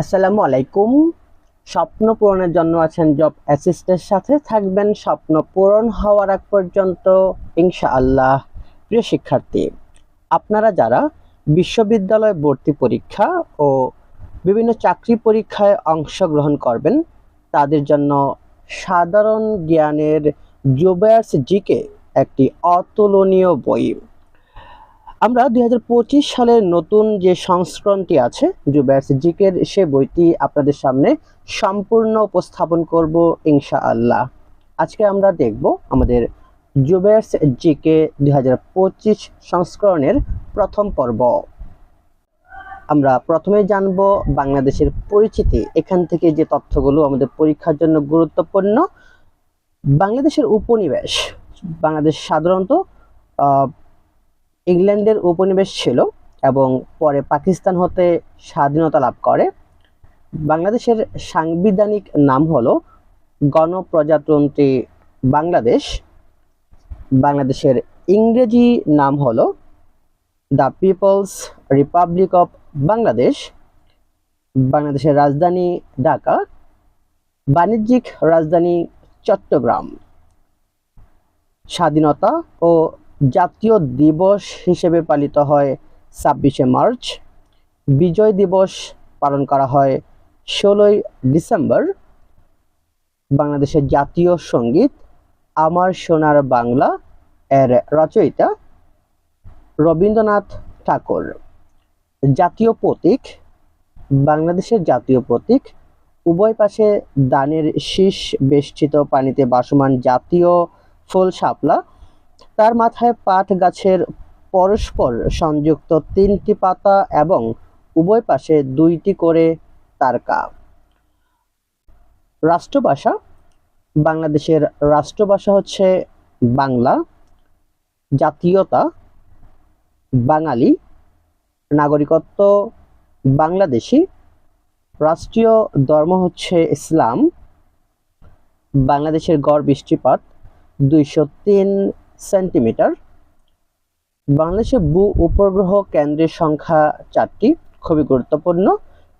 আসসালামু আলাইকুম। স্বপ্ন পূরণের জন্য আছেন জব অ্যাসিস্টের সাথে থাকবেন স্বপ্ন পূরণ হওয়ার আগ পর্যন্ত, ইনশাআল্লাহ। প্রিয় শিক্ষার্থী, আপনারা যারা বিশ্ববিদ্যালয় ভর্তি পরীক্ষা ও বিভিন্ন চাকরি পরীক্ষায় অংশগ্রহণ করবেন, তাদের জন্য সাধারণ জ্ঞানের জুবায়ার্স জিকে একটি অতুলনীয় বই। আমরা দুই হাজার পঁচিশ সালের নতুন যে সংস্করণটি আছে জুবায়ার্স জিকের সে বইটি আপনাদের সামনে সম্পূর্ণ উপস্থাপন করব ইনশাআল্লাহ। আজকে আমরা দেখব আমাদের জুবায়ার্স জিকে দু হাজার পঁচিশ সংস্করণের প্রথম পর্ব। আমরা প্রথমে জানব বাংলাদেশের পরিচিতি, এখান থেকে যে তথ্যগুলো আমাদের পরীক্ষার জন্য গুরুত্বপূর্ণ। বাংলাদেশের উপনিবেশ, বাংলাদেশ সাধারণত ইংল্যান্ডের উপনিবেশ ছিল এবং পরে পাকিস্তান হতে স্বাধীনতা লাভ করে। বাংলাদেশের সাংবিধানিক নাম হলো গণপ্রজাতন্ত্রী বাংলাদেশ। বাংলাদেশের ইংরেজি নাম হলো the people's republic of Bangladesh. বাংলাদেশের রাজধানী ঢাকা। বাণিজ্যিক রাজধানী চট্টগ্রাম। স্বাধীনতা ও জাতীয় দিবস হিসেবে পালিত হয় ছাব্বিশে মার্চ। বিজয় দিবস পালন করা হয় ষোলোই ডিসেম্বর। বাংলাদেশের জাতীয় সংগীত আমার সোনার বাংলা এর রচয়িতা রবীন্দ্রনাথ ঠাকুর। জাতীয় প্রতীক, বাংলাদেশের জাতীয় প্রতীক, উভয় পাশে দানের শীষ বেষ্টিত পানিতে বাসমান জাতীয় ফুল শাপলা তার মাথায় পাট গাছের পরস্পর সংযুক্ত তিনটি পাতা এবং উভয় পাশে দুইটি করে তারকা। রাষ্ট্রভাষা, বাংলাদেশের রাষ্ট্রভাষা হচ্ছে বাংলা, জাতীয়তা, বাঙালি, নাগরিকত্ব, বাংলাদেশি, রাষ্ট্রীয় ধর্ম হচ্ছে ইসলাম, বাংলাদেশের গড় বৃষ্টিপাত, দুইশো তিন সেন্টিমিটার। বাংলাদেশে ভূ উপগ্রহ কেন্দ্রের সংখ্যা চারটি, খুবই গুরুত্বপূর্ণ।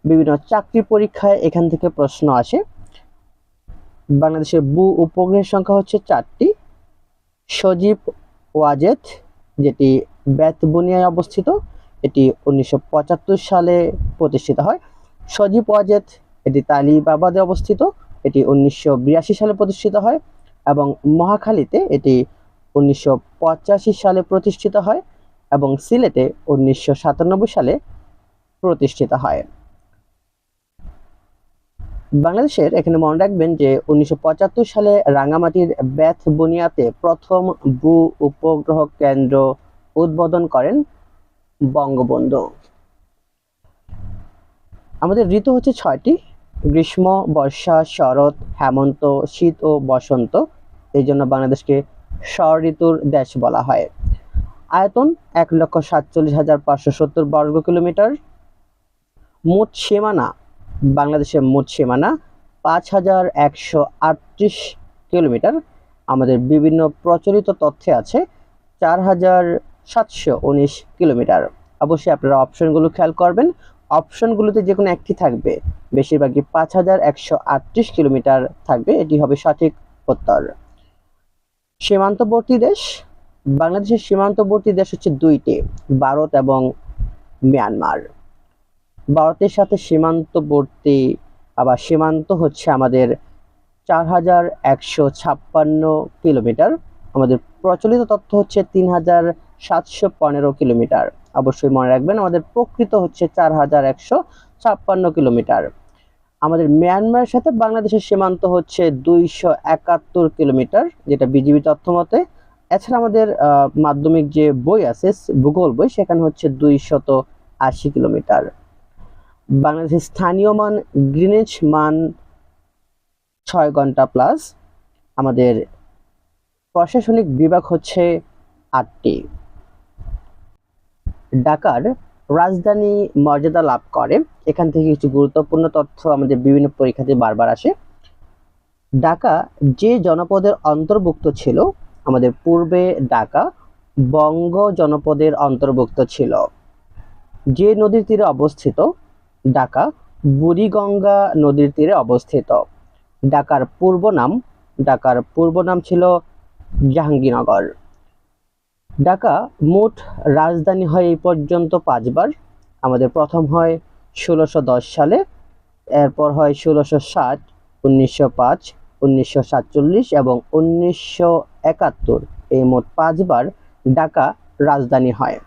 বিভিন্ন চাকরি পরীক্ষায় এখান থেকে প্রশ্ন আসে। বাংলাদেশের ভূ উপগ্রহের সংখ্যা হচ্ছে চারটি। সজীব ওয়াজেদ, যেটি বেতবুনিয়ায় অবস্থিত, এটি উনিশশো পঁচাত্তর সালে প্রতিষ্ঠিত হয়। সজীব ওয়াজেদ, এটি তালিবাবাদে অবস্থিত, এটি উনিশশো বিরাশি সালে প্রতিষ্ঠিত হয় এবং মহাখালীতে এটি উনিশশো পঁচাশি সালে প্রতিষ্ঠিত হয় এবং সিলেটে উনিশশো সাতানব্বই সালে প্রতিষ্ঠিত হয়। বাংলাদেশের এখানে মনে রাখবেন যে উনিশশো সালে রাঙামাটির ব্যাথ বুনিয়াতে প্রথম ভূ উপগ্রহ কেন্দ্র উদ্বোধন করেন বঙ্গবন্ধু। আমাদের ঋতু হচ্ছে ছয়টি, গ্রীষ্ম, বর্ষা, শরৎ, হেমন্ত, শীত ও বসন্ত। এই জন্য বাংলাদেশকে ঋতুর দেশ বলা হয়। আয়তন এক লক্ষ সাতচল্লিশ হাজার পাঁচশো সত্তর বর্গ কিলোমিটার। মোট সীমানা, বাংলাদেশের মোট সীমানা পাঁচ হাজার একশো আটত্রিশ কিলোমিটার। আমাদের বিভিন্ন প্রচলিত তথ্যে আছে চার হাজার সাতশো উনিশ কিলোমিটার। অবশ্যই আপনারা অপশনগুলো খেয়াল করবেন। অপশনগুলোতে যে কোনো একটি থাকবে। বেশিরভাগই পাঁচ হাজার একশো আটত্রিশ কিলোমিটার থাকবে। এটি হবে সঠিক উত্তর। সীমান্তবর্তী দেশ, বাংলাদেশের সীমান্তবর্তী দেশ হচ্ছে দুইটি, ভারত এবং মিয়ানমার। ভারতের সাথে সীমান্তবর্তী, আবার সীমান্ত হচ্ছে আমাদের চার হাজার একশো ছাপ্পান্ন কিলোমিটার। আমাদের প্রচলিত তথ্য হচ্ছে তিন হাজার সাতশো পনেরো কিলোমিটার। অবশ্যই মনে রাখবেন, আমাদের প্রকৃত হচ্ছে চার হাজার একশো ছাপ্পান্ন কিলোমিটার। আমাদের মিয়ানমারের সাথে বাংলাদেশের সীমান্ত হচ্ছে দুইশো একাত্তর কিলোমিটার, যেটা বিজিবি তথ্য মতে, এছাড়া আমাদের মাধ্যমিক যে বই আছে, ভূগোল বই, সেখানে হচ্ছে দুইশত আশি কিলোমিটার। বাংলাদেশের স্থানীয় মান গ্রিনেজ মান ছয় ঘণ্টা প্লাস আমাদের প্রশাসনিক বিভাগ হচ্ছে আটটি। ঢাকার রাজধানী মর্যাদা লাভ করে। এখান থেকে কিছু গুরুত্বপূর্ণ তথ্য আমাদের বিভিন্ন পরীক্ষাতে বারবার আসে। ঢাকা যে জনপদের অন্তর্ভুক্ত ছিল, আমাদের পূর্বে ঢাকা বঙ্গ জনপদের অন্তর্ভুক্ত ছিল। যে নদীর তীরে অবস্থিত, ঢাকা বুড়িগঙ্গা নদীর তীরে অবস্থিত। ঢাকার পূর্ব নাম, ঢাকার পূর্ব নাম ছিল জাহাঙ্গীরনগর। ঢাকা মোট রাজধানী হয় এই পর্যন্ত পাঁচবার। আমাদের প্রথম হয় ষোলোশো সালে, এরপর হয় ষোলোশো ষাট, উনিশশো পাঁচ, উনিশশো সাতচল্লিশ এবং উনিশশো একাত্তর। এই মোট পাঁচবার ঢাকা রাজধানী হয়।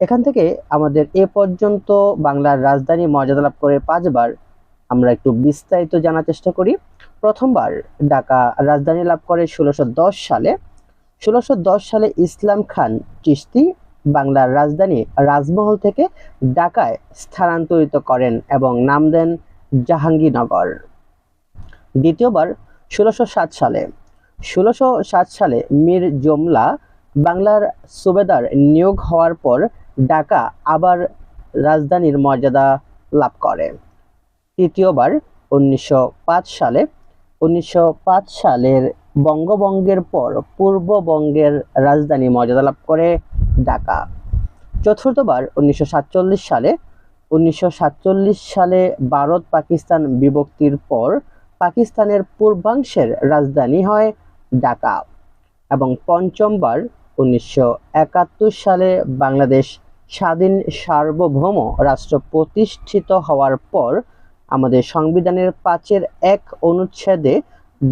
এখান থেকে আমাদের এ পর্যন্ত বাংলার রাজধানী মর্যাদা লাভ করে পাঁচবার। আমরা একটু বিস্তারিত জানার চেষ্টা করি। প্রথমবার ঢাকা রাজধানী লাভ করে ষোলোশো সালে। ষোলোশো সালে ইসলাম খান চিস্তি বাংলার রাজধানী রাজমহল থেকে ঢাকায় স্থানান্তরিত করেন এবং নাম দেন জাহাঙ্গীরনগর। দ্বিতীয়বার ষোলোশো সালে। ষোলোশো সালে মীর জমলা বাংলার সুবেদার নিয়োগ হওয়ার পর ঢাকা আবার রাজধানীর মর্যাদা লাভ করে। তৃতীয়বার উনিশশো পাঁচ সালে, উনিশশো পাঁচ সালের বঙ্গভঙ্গের পর পূর্ববঙ্গের রাজধানী মর্যাদা লাভ করে ঢাকা। চতুর্থবার উনিশশো সাতচল্লিশ সালে, উনিশশো সাতচল্লিশ সালে ভারত পাকিস্তান বিভক্তির পর পাকিস্তানের পূর্বাংশের রাজধানী হয় ঢাকা এবং পঞ্চমবার উনিশশো একাত্তর সালে বাংলাদেশ স্বাধীন সার্বভৌম রাষ্ট্র প্রতিষ্ঠিত হওয়ার পর আমাদের সংবিধানের পাঁচের এক অনুচ্ছেদে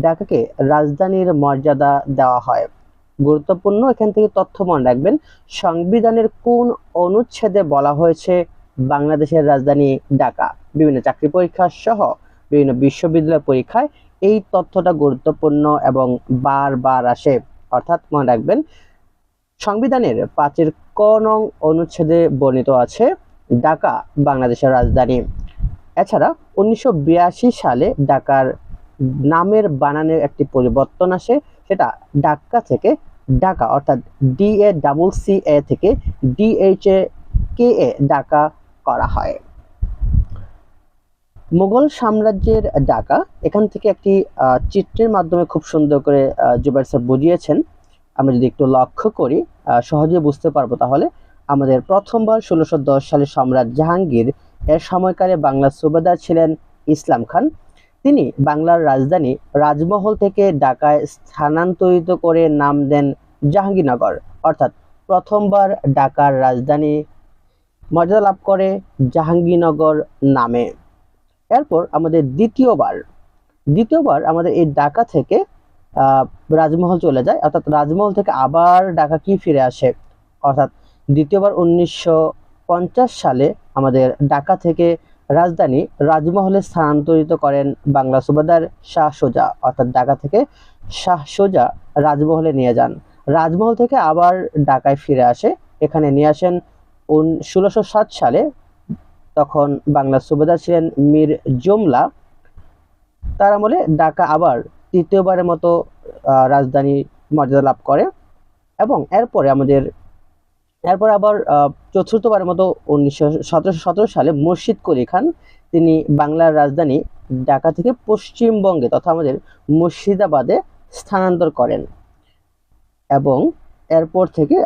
ঢাকাকে রাজধানীর মর্যাদা দেওয়া হয়। গুরুত্বপূর্ণ এখান থেকে তথ্য মনে রাখবেন, সংবিধানের কোন অনুচ্ছেদে বলা হয়েছে বাংলাদেশের রাজধানী ঢাকা? বিভিন্ন চাকরি পরীক্ষা সহ বিভিন্ন বিশ্ববিদ্যালয় পরীক্ষায় এই তথ্যটা গুরুত্বপূর্ণ এবং বারবার আসে। অর্থাৎ মনে রাখবেন, সংবিধানের পাঁচের ক নং অনুচ্ছেদে বর্ণিত আছে, ঢাকা বাংলাদেশের রাজধানী। এছাড়া উনিশশো বিরাশি সালে ঢাকার নামের বানানের একটি পরিবর্তন আসে, সেটা ঢাকা থেকে ঢাকা, অর্থাৎ D A double C A থেকে ডিএইচ এ কে এ ডাকা করা হয়। মুঘল সাম্রাজ্যের ডাকা এখান থেকে একটি চিত্রের মাধ্যমে খুব সুন্দর করে জুবাইর স্যার বুঝিয়েছেন। আমরা যদি একটু লক্ষ্য করি সহজে বুঝতে পারব তাহলে। আমাদের প্রথমবার ষোলোশো সালে সম্রাট জাহাঙ্গীর এর সময়কালে বাংলার সুবেদার ছিলেন ইসলাম খান। তিনি বাংলার রাজধানী রাজমহল থেকে ঢাকায় স্থানান্তরিত করে নাম দেন জাহাঙ্গীরনগর। অর্থাৎ প্রথমবার ঢাকার রাজধানী মর্যাদা লাভ করে জাহাঙ্গীরনগর নামে। এরপর আমাদের দ্বিতীয়বার দ্বিতীয়বার আমাদের এই ঢাকা থেকে রাজমহল চলে যায়। অর্থাৎ রাজমহল থেকে আবার ঢাকা কি ফিরে আসে? অর্থাৎ দ্বিতীয়বার উনিশশো পঞ্চাশ সালে আমাদের ঢাকা থেকে রাজধানী রাজমহলে স্থানান্তরিত করেন বাংলা সুবাদার শাহ সোজা, অর্থাৎ ঢাকা থেকে শাহ সোজা রাজমহলে নিয়ে যান। রাজমহল থেকে আবার ঢাকায় ফিরে আসে। এখানে নিয়ে আসেন ষোলোশো সালে। তখন বাংলা সুবেদার ছিলেন মীর জমলা। তার আমলে ঢাকা আবার তৃতীয়বারের মতো রাজধানী মর্যাদা লাভ করে। এবং এরপরে আমাদের এরপর আবার চতুর্থবারের মতো উনিশশো সালে মুর্শিদ কলি খান, তিনি বাংলার রাজধানী ঢাকা থেকে পশ্চিমবঙ্গে তথা আমাদের মুর্শিদাবাদে স্থানান্তর করেন। এবং এরপর থেকে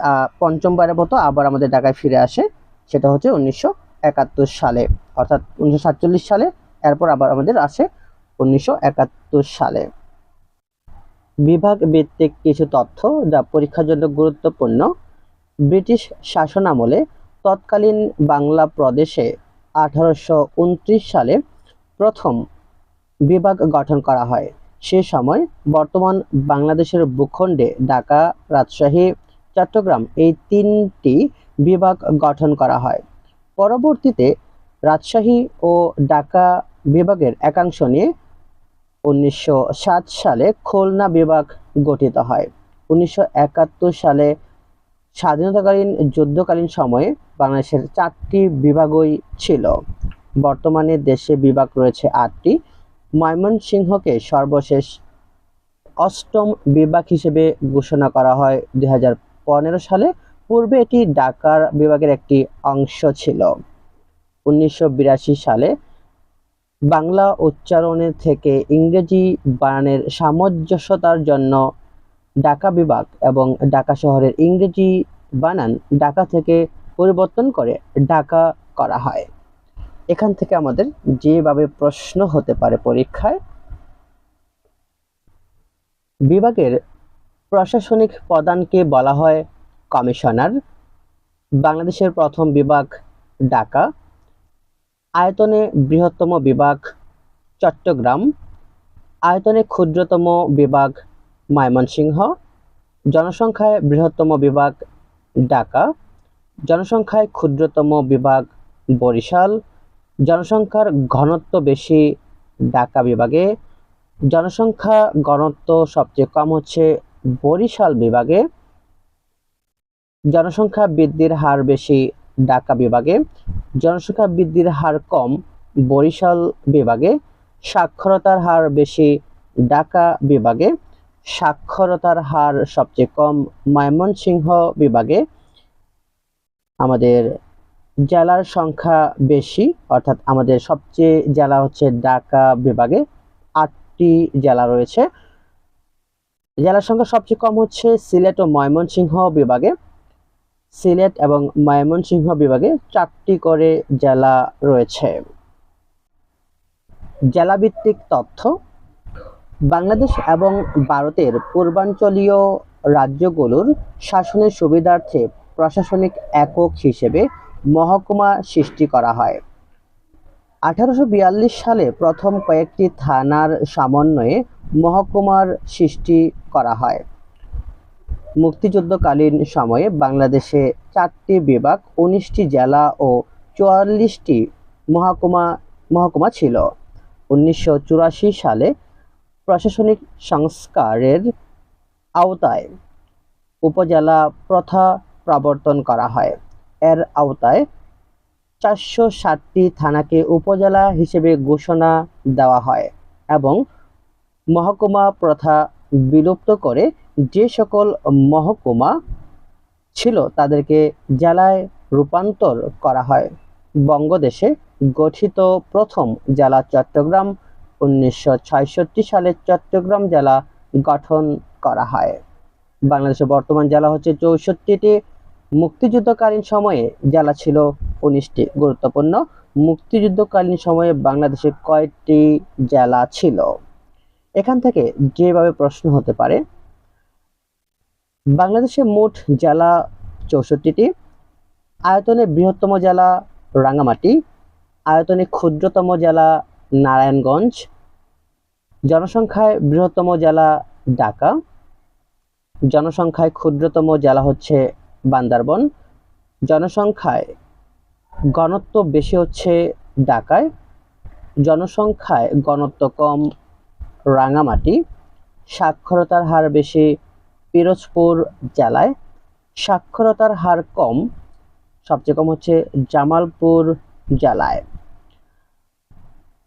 পঞ্চমবারের মতো আবার আমাদের ঢাকায় ফিরে আসে, সেটা হচ্ছে উনিশশো একাত্তর সালে। অর্থাৎ উনিশশো সাতচল্লিশ সালে, এরপর আবার আমাদের আসে উনিশশো একাত্তর সালে। বিভাগ ভিত্তিক কিছু তথ্য যা পরীক্ষার জন্য গুরুত্বপূর্ণ ব্রিটিশ শাসন আমলে তৎকালীন বাংলা প্রদেশে আঠারোশো উনত্রিশ সালে প্রথম বিভাগ গঠন করা হয়। সে সময় বর্তমান বাংলাদেশের ভূখণ্ডে ঢাকা রাজশাহী, চট্টগ্রাম এই তিনটি বিভাগ গঠন করা হয়। পরবর্তীতে রাজশাহী ও ঢাকা বিভাগের একাংশ নিয়ে উনিশশো সাত সালে খুলনা বিভাগ গঠিত হয়। উনিশশো একাত্তর সালে স্বাধীনতাকালীন, যুদ্ধকালীন সময়ে বাংলাদেশের চারটি বিভাগই ছিল। বর্তমানে দেশে বিভাগ রয়েছে আটটি। ময়মনসিংহকে সর্বশেষ অষ্টম বিভাগ হিসেবে ঘোষণা করা হয় দুই হাজার পনেরো সালে। পূর্বে এটি ঢাকার বিভাগের একটি অংশ ছিল। উনিশশো বিরাশি সালে বাংলা উচ্চারণের থেকে ইংরেজি বানানের সামঞ্জস্যতার জন্য ঢাকা বিভাগ এবং ঢাকা শহরের ইংরেজি বানান ঢাকা থেকে পরিবর্তন করে ঢাকা করা হয়। এখান থেকে আমাদের যেভাবে প্রশ্ন হতে পারে পরীক্ষায়, বিভাগের প্রশাসনিক প্রধানকে বলা হয় কমিশনার। বাংলাদেশের প্রথম বিভাগ ঢাকা। আয়তনে বৃহত্তম বিভাগ চট্টগ্রাম। আয়তনে ক্ষুদ্রতম বিভাগ ময়মনসিংহ, জনসংখ্যায় বৃহত্তম বিভাগ ঢাকা, জনসংখ্যায় ক্ষুদ্রতম বিভাগ বরিশাল, জনসংখ্যার ঘনত্ব বেশি ঢাকা বিভাগে, জনসংখ্যা ঘনত্ব সবচেয়ে কম হচ্ছে বরিশাল বিভাগে, জনসংখ্যা বৃদ্ধির হার বেশি ঢাকা বিভাগে, জনসংখ্যা বৃদ্ধির হার কম বরিশাল বিভাগে, সাক্ষরতার হার বেশি ঢাকা বিভাগে সাক্ষরতার হার সবচেয়ে কম ময়মনসিংহ বিভাগে। আমাদের জেলার সংখ্যা বেশি, অর্থাৎ আমাদের সবচেয়ে জেলা হচ্ছে ঢাকা বিভাগে আটটি জেলা রয়েছে। জেলার সংখ্যা সবচেয়ে কম হচ্ছে সিলেট ও ময়মনসিংহ বিভাগে। সিলেট এবং ময়মনসিংহ বিভাগে চারটি করে জেলা রয়েছে। জেলাভিত্তিক তথ্য বাংলাদেশ এবং ভারতের পূর্বাঞ্চলীয় রাজ্যগুলোর শাসনের সুবিধার্থে প্রশাসনিক একক হিসেবে মহকুমা সৃষ্টি করা হয়। আঠারোশো বিয়াল্লিশ সালে প্রথম কয়েকটি থানার সমন্বয়ে মহকুমার সৃষ্টি করা হয়। মুক্তিযুদ্ধকালীন সময়ে বাংলাদেশে চারটি বিভাগ, উনিশটি জেলা ও চুয়াল্লিশটি মহকুমা মহকুমা ছিল। উনিশশো চুরাশি সালে প্রশাসনিক সংস্কারের আওতায় উপজেলা প্রথা প্রবর্তন করা হয়। এর আওতায় চারশো সাতটি থানাকে উপজেলা হিসেবে ঘোষণা দেওয়া হয় এবং মহকুমা প্রথা বিলুপ্ত করে যে সকল মহকুমা ছিল তাদেরকে জেলায় রূপান্তর করা হয়। বঙ্গদেশে গঠিত প্রথম জেলা চট্টগ্রাম উনিশশো সালে চট্টগ্রাম জেলা গঠন করা হয়। বাংলাদেশের বর্তমান জেলা হচ্ছে চৌষট্টিটি। মুক্তিযুদ্ধকালীন সময়ে জেলা ছিল উনিশটি। গুরুত্বপূর্ণ, মুক্তিযুদ্ধকালীন সময়ে বাংলাদেশে কয়টি জেলা ছিল? এখান থেকে যেভাবে প্রশ্ন হতে পারে, বাংলাদেশে মোট জেলা চৌষট্টিটি। আয়তনে বৃহত্তম জেলা রাঙামাটি আয়তনে ক্ষুদ্রতম জেলা নারায়ণগঞ্জ। জনসংখ্যায় বৃহত্তম জেলা ঢাকা। জনসংখ্যায় ক্ষুদ্রতম জেলা হচ্ছে বান্দারবন। জনসংখ্যায় ঘনত্ব বেশি হচ্ছে ঢাকায়। জনসংখ্যায় ঘনত্ব কম রাঙামাটি। সাক্ষরতার হার বেশি পিরোজপুর জেলায়। সাক্ষরতার হার কম, সবচেয়ে কম হচ্ছে জামালপুর জেলায়।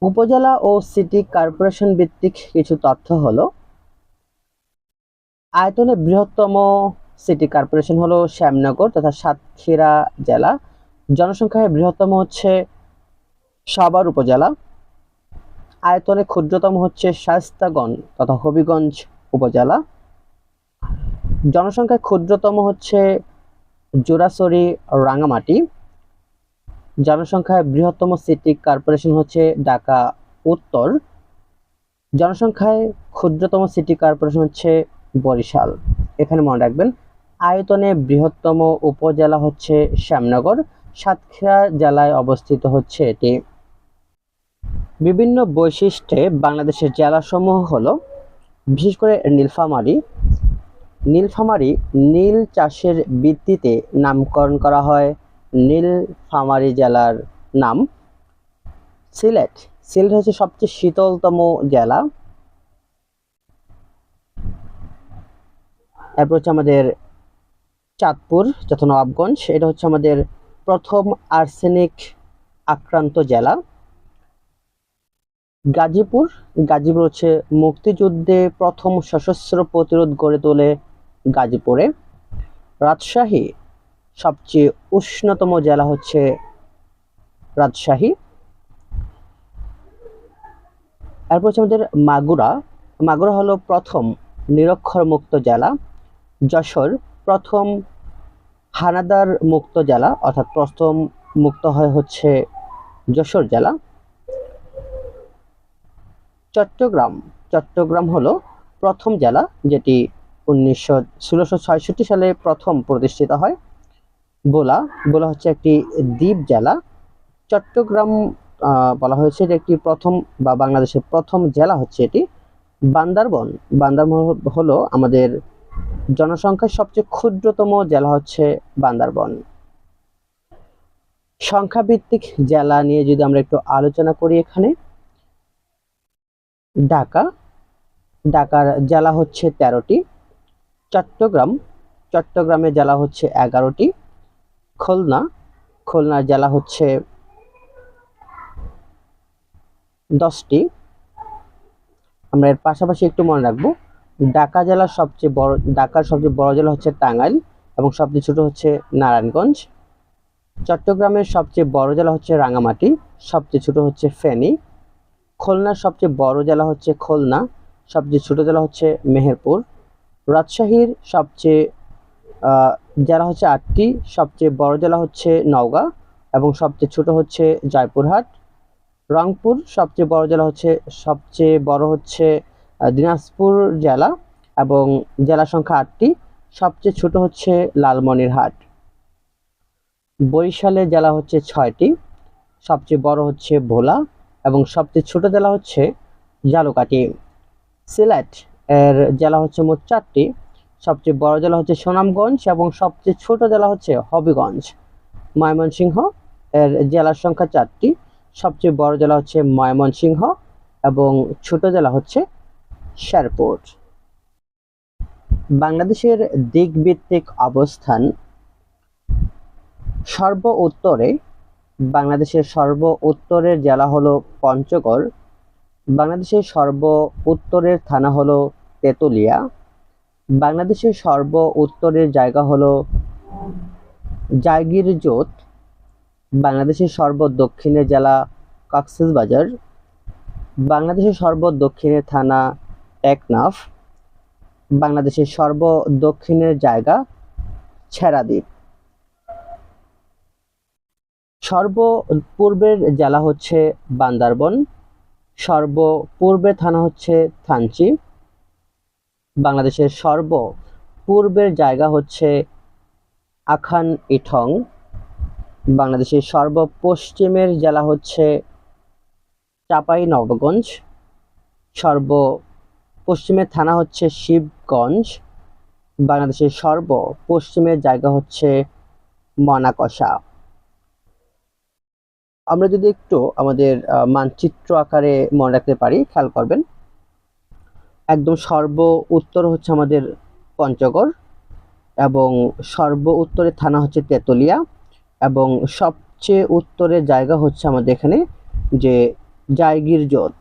উপজেলা ও সিটি কর্পোরেশন ভিত্তিক কিছু তথ্য হলো, আয়তনে বৃহত্তম সিটি কর্পোরেশন হলো শ্যামনগর তথা সাতক্ষীরা জেলা। জনসংখ্যায় বৃহত্তম হচ্ছে সাভার উপজেলা। আয়তনে ক্ষুদ্রতম হচ্ছে শায়স্তাগঞ্জ তথা হবিগঞ্জ উপজেলা। জনসংখ্যায় ক্ষুদ্রতম হচ্ছে জোড়াছড়ি রাঙামাটি। জনসংখ্যায় বৃহত্তম সিটি কর্পোরেশন হচ্ছে ঢাকা উত্তর। জনসংখ্যায় ক্ষুদ্রতম সিটি কর্পোরেশন হচ্ছে বরিশাল। এখানে মনে রাখবেন, আয়তনে বৃহত্তম উপজেলা হচ্ছে শ্যামনগর, সাতক্ষীরা জেলায় অবস্থিত হচ্ছে এটি। বিভিন্ন বৈশিষ্ট্যে বাংলাদেশের জেলাসমূহ হল, বিশেষ করে নীলফামারী। নীলফামারী নীল চাষের ভিত্তিতে নামকরণ করা হয়। নীলফামারী জেলার নাম। সিলেট। সিলেট হচ্ছে সবচেয়ে শীতলতম জেলা। এরপর হচ্ছে আমাদের চাঁদপুর যথা নবাবগঞ্জ এটা হচ্ছে আমাদের প্রথম আর্সেনিক আক্রান্ত জেলা। গাজীপুর। গাজীপুর হচ্ছে মুক্তিযুদ্ধে প্রথম সশস্ত্র প্রতিরোধ গড়ে তোলে গাজীপুরে। রাজশাহী। সবচেয়ে উষ্ণতম জেলা হচ্ছে রাজশাহী। এরপর হচ্ছে আমাদের মাগুরা। মাগুরা হলো প্রথম নিরক্ষর মুক্ত জেলা। যশোর প্রথম হানাদার মুক্ত জেলা, অর্থাৎ প্রথম মুক্ত হয় হচ্ছে যশোর জেলা। চট্টগ্রাম চট্টগ্রাম হলো প্রথম জেলা, যেটি উনিশশো, ষোলোশো সালে প্রথম প্রতিষ্ঠিত হয়। বোলা বোলা হচ্ছে একটি দ্বীপ জেলা। চট্টগ্রাম বলা হয়েছে যে একটি প্রথম বা বাংলাদেশের প্রথম জেলা হচ্ছে এটি। বান্দারবন। বান্দারবন হলো আমাদের জনসংখ্যার সবচেয়ে ক্ষুদ্রতম জেলা হচ্ছে বান্দারবন। সংখ্যাভিত্তিক জেলা নিয়ে যদি আমরা একটু আলোচনা করি এখানে, ঢাকা। ঢাকার জেলা হচ্ছে তেরোটি। চট্টগ্রাম। চট্টগ্রামের জেলা হচ্ছে এগারোটি। খুলনা। খুলনার জেলা হচ্ছে দশটি। আমরা এর পাশাপাশি একটু মনে রাখব, ঢাকা জেলার সবচেয়ে বড়, ঢাকার সবচেয়ে বড় জেলা হচ্ছে টাঙ্গাইল এবং সবচেয়ে ছোট হচ্ছে নারায়ণগঞ্জ। চট্টগ্রামের সবচেয়ে বড় জেলা হচ্ছে রাঙামাটি সবচেয়ে ছোট হচ্ছে ফেনী। খুলনার সবচেয়ে বড় জেলা হচ্ছে খুলনা, সবচেয়ে ছোট জেলা হচ্ছে মেহেরপুর। রাজশাহীর সবচেয়ে জেলা হচ্ছে আটটি, সবচেয়ে বড় জেলা হচ্ছে নওগাঁ এবং সবচেয়ে ছোট হচ্ছে জয়পুরহাট। রংপুর, সবচেয়ে বড় জেলা হচ্ছে, সবচেয়ে বড় হচ্ছে দিনাজপুর জেলা এবং জেলা সংখ্যা আটটি, সবচেয়ে ছোট হচ্ছে লালমনিরহাট। বরিশালের জেলা হচ্ছে ছয়টি, সবচেয়ে বড় হচ্ছে ভোলা এবং সবচেয়ে ছোট জেলা হচ্ছে জালুকাঠি সিলেট এর জেলা হচ্ছে মোট চারটি সবচেয়ে বড় জেলা হচ্ছে সুনামগঞ্জ এবং সবচেয়ে ছোট জেলা হচ্ছে হবিগঞ্জ। ময়মনসিংহ এর জেলার সংখ্যা চারটি। সবচেয়ে বড় জেলা হচ্ছে ময়মনসিংহ এবং ছোট জেলা হচ্ছে শেরপুর। বাংলাদেশের দিকভিত্তিক অবস্থান সর্ব উত্তরে। বাংলাদেশের সর্ব উত্তরের জেলা হলো পঞ্চগড়। বাংলাদেশের সর্ব উত্তরের থানা হলো তেতুলিয়া। বাংলাদেশের সর্ব উত্তরের জায়গা হলো জায়গির জোত বাংলাদেশের সর্ব দক্ষিণের জেলা কক্সবাজার, বাংলাদেশের সর্ব দক্ষিণের থানা একনাফ, বাংলাদেশের সর্ব দক্ষিণের জায়গা ছেড়াদ্বীপ। সর্ব পূর্বের জেলা হচ্ছে বান্দারবন, সর্ব পূর্বের থানা হচ্ছে থানচি বাংলাদেশের সর্ব পূর্বের জায়গা হচ্ছে আখান ইঠং বাংলাদেশের সর্ব পশ্চিমের জেলা হচ্ছে চাপাই নবগঞ্জ। সর্ব পশ্চিমের থানা হচ্ছে শিবগঞ্জ। বাংলাদেশের সর্ব পশ্চিমের জায়গা হচ্ছে মনাকষা আমরা যদি একটু আমাদের মানচিত্র আকারে মনে রাখতে পারি, খেয়াল করবেন। একদম সর্ব উত্তর হচ্ছে আমাদের পঞ্চগড় এবং সর্ব উত্তরের থানা হচ্ছে তেতুলিয়া এবং সবচেয়ে উত্তরের জায়গা হচ্ছে আমাদের এখানে যে জায়গির জোত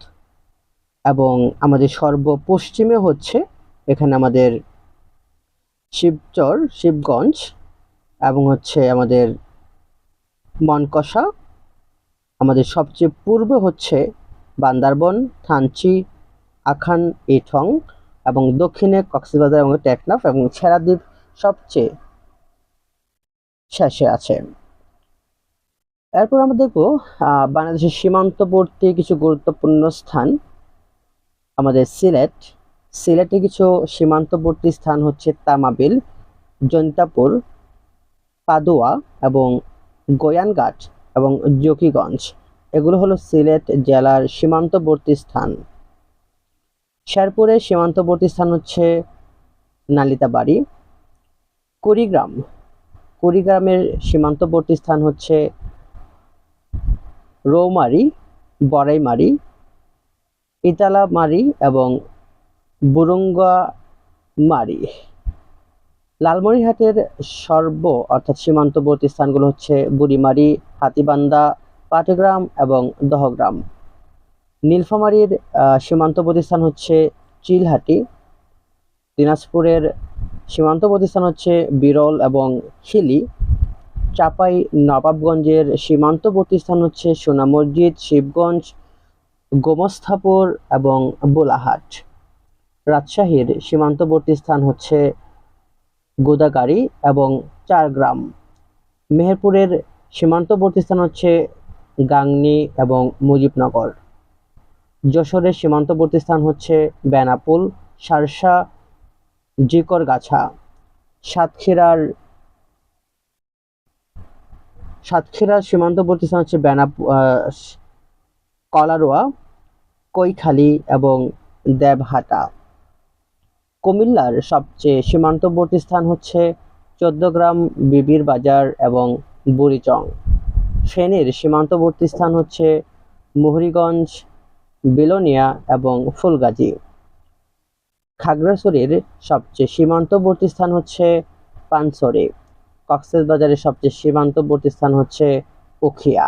এবং আমাদের সর্ব পশ্চিমে হচ্ছে এখানে আমাদের শিবচর, শিবগঞ্জ এবং হচ্ছে আমাদের মনকষা আমাদের সবচেয়ে পূর্বে হচ্ছে বান্দারবন, থানচি আখান ইঠং এবং দক্ষিণে কক্সবাজার এবং টেকনাফ এবং ছেড়াদ্বীপ সবচেয়ে শেষে আছে। এরপর আমরা দেখব বাংলাদেশের সীমান্তবর্তী কিছু গুরুত্বপূর্ণ স্থান। আমাদের সিলেট। সিলেটে কিছু সীমান্তবর্তী স্থান হচ্ছে তামাবিল, জৈন্তাপুর, পাদুয়া এবং গোয়ানঘাট এবং জকিগঞ্জ। এগুলো হলো সিলেট জেলার সীমান্তবর্তী স্থান। শেরপুরের সীমান্তবর্তী স্থান হচ্ছে নালিতাবাড়ি। কুড়িগ্রাম। কুড়িগ্রামের সীমান্তবর্তী স্থান হচ্ছে রৌমারি, বড়াইমারি, ইতালামারি এবং বুরুঙ্গামারি। লালমনিরহাটের সর্ব অর্থাৎ সীমান্তবর্তী স্থানগুলো হচ্ছে বুড়িমারি হাতিবান্দা পাটগ্রাম এবং দহগ্রাম। নীলফামারীর সীমান্ত সীমান্তবর্তী স্থান হচ্ছে চিলহাটি। দিনাজপুরের সীমান্ত স্থান হচ্ছে বিরল এবং খিলি চাপাই নবাবগঞ্জের সীমান্তবর্তী স্থান হচ্ছে সোনা মসজিদ, শিবগঞ্জ গোমস্থাপুর এবং বোলাহাট। রাজশাহীর সীমান্তবর্তী স্থান হচ্ছে গোদাগাড়ি এবং চারগ্রাম। মেহেরপুরের সীমান্তবর্তী স্থান হচ্ছে গাংনী এবং মুজিবনগর। যশোরের সীমান্তবর্তী স্থান হচ্ছে বেনাপুল, সারসা, জিকরগাছা, সাতক্ষীরার সাতক্ষীরার সীমান্তবর্তী স্থান হচ্ছে বেনাপ কলারোয়া, কৈখালী এবং দেবহাটা। কুমিল্লার সবচেয়ে সীমান্তবর্তী স্থান হচ্ছে চোদ্দগ্রাম বিবির বাজার এবং বুড়িচং। ফেনীর সীমান্তবর্তী স্থান হচ্ছে মুহুরীগঞ্জ বিলোনিয়া এবং ফুলগাজী। খাগড়াছড়ির সবচেয়ে সীমান্তবর্তী স্থান হচ্ছে পানছড়ি। কক্সবাজারের সবচেয়ে সীমান্তবর্তী স্থান হচ্ছে উখিয়া।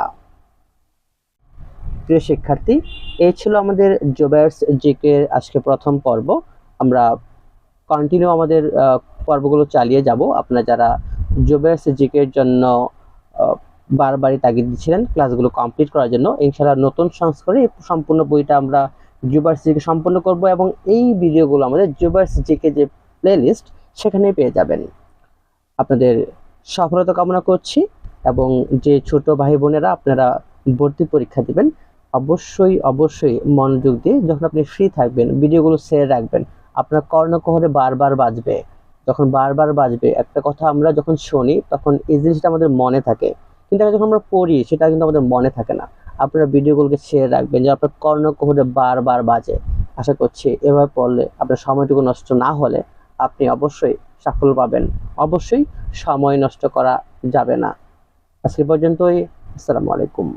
প্রিয় শিক্ষার্থী, এই ছিল আমাদের জোবায়ার্স জিকের আজকে প্রথম পর্ব। আমরা কন্টিনিউ আমাদের পর্বগুলো চালিয়ে যাব। আপনারা যারা জোবায়ার্স জিকের জন্য বারবারই তাগিদ দিচ্ছিলেন ক্লাসগুলো কমপ্লিট করার জন্য। ইনশাআল্লাহ নতুন সংস্করণে সম্পূর্ণ বইটা আমরা জুবার্স জিকে সম্পূর্ণ করব এবং এই ভিডিওগুলো আমাদের জুবার্স জিকে যে প্লেলিস্ট সেখানেই পেয়ে যাবেন। আপনাদের সফলতা কামনা করছি এবং যে ছোট ভাই বোনেরা আপনারা ভর্তি পরীক্ষা দিবেন, অবশ্যই অবশ্যই মনোযোগ দিয়ে যখন আপনি ফ্রি থাকবেন, ভিডিওগুলো সেরে রাখবেন, আপনার কর্ণকহরে বারবার বাজবে। যখন বারবার বাজবে, একটা কথা আমরা যখন শুনি, তখন এই জিনিসটা আমাদের মনে থাকে। কিন্তু যখন আমরা পড়ি, সেটা কিন্তু আমাদের মনে থাকে না। আপনারা ভিডিওগুলোকে শেয়ার রাখবেন যে আপনার কর্ণকহরে বারবার বাজে। আশা করছি এভাবে পড়লে আপনার সময়টুকু নষ্ট না হলে আপনি অবশ্যই সাফল্য পাবেন। অবশ্যই সময় নষ্ট করা যাবে না। আজকে পর্যন্তই। আসসালামু আলাইকুম।